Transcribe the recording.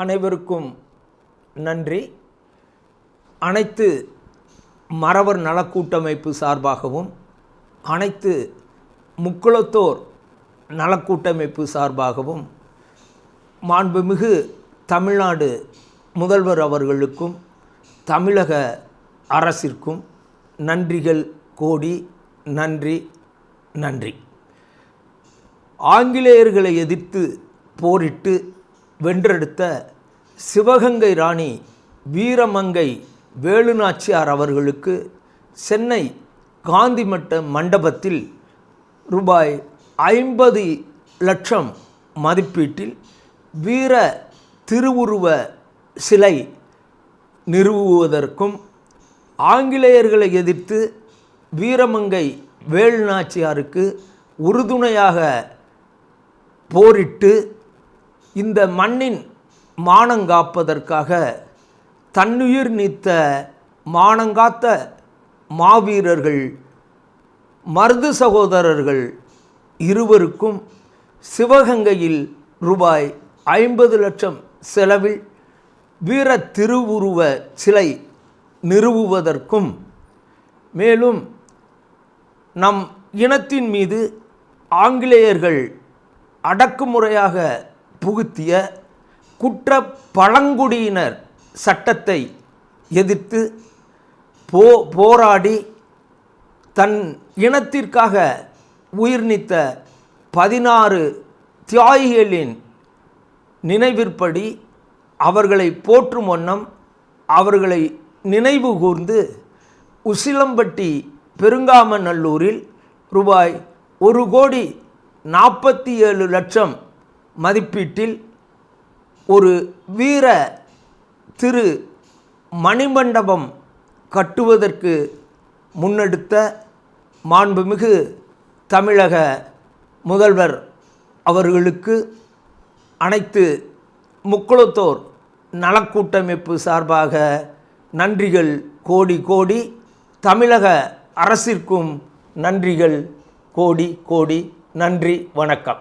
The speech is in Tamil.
அனைவருக்கும் நன்றி. அனைத்து மறவர் நலக்கூட்டமைப்பு சார்பாகவும் அனைத்து முக்குளத்தோர் நலக்கூட்டமைப்பு சார்பாகவும் மாண்புமிகு தமிழ்நாடு முதல்வர் அவர்களுக்கும் தமிழக அரசிற்கும் நன்றிகள் கோடி நன்றி நன்றி. ஆங்கிலேயர்களை எதிர்த்து போரிட்டு வென்றெடுத்த சிவகங்கை ராணி வீரமங்கை வேலுநாச்சியார் அவர்களுக்கு சென்னை காந்திமட்ட மண்டபத்தில் ரூபாய் ஐம்பது லட்சம் மதிப்பீட்டில் வீர திருவுருவ சிலை நிறுவுவதற்கும் ஆங்கிலேயர்களை எதிர்த்து வீரமங்கை வேலுநாச்சியாருக்கு உறுதுணையாக போரிட்டு இந்த மண்ணின் மானங்காப்பதற்காக தன்னுயிர் நீத்த மானங்காத்த மாவீரர்கள் மருது சகோதரர்கள் இருவருக்கும் சிவகங்கையில் ரூபாய் ஐம்பது லட்சம் செலவில் வீர திருவுருவ சிலை நிறுவுவதற்கும் மேலும் நம் இனத்தின் மீது ஆங்கிலேயர்கள் அடக்குமுறையாக புகுத்திய குற்ற பழங்குடியினர் சட்டத்தை எதிர்த்து போ போராடி தன் இனத்திற்காக உயிர் நீத்த பதினாறு தியாகிகளின் நினைவிற்படி அவர்களை போற்றும் வண்ணம் அவர்களை நினைவு கூர்ந்து உசிலம்பட்டி பெருங்காமநல்லூரில் ரூபாய் ஒரு கோடி நாற்பத்தி ஏழு லட்சம் மதிப்பீட்டில் ஒரு வீர திரு மணிமண்டபம் கட்டுவதற்கு முன்னெடுத்த மாண்புமிகு தமிழக முதல்வர் அவர்களுக்கு அனைத்து முக்குளத்தோர் நலக்கூட்டமைப்பு சார்பாக நன்றிகள் கோடி கோடி தமிழக அரசிற்கும் நன்றிகள் கோடி கோடி நன்றி வணக்கம்.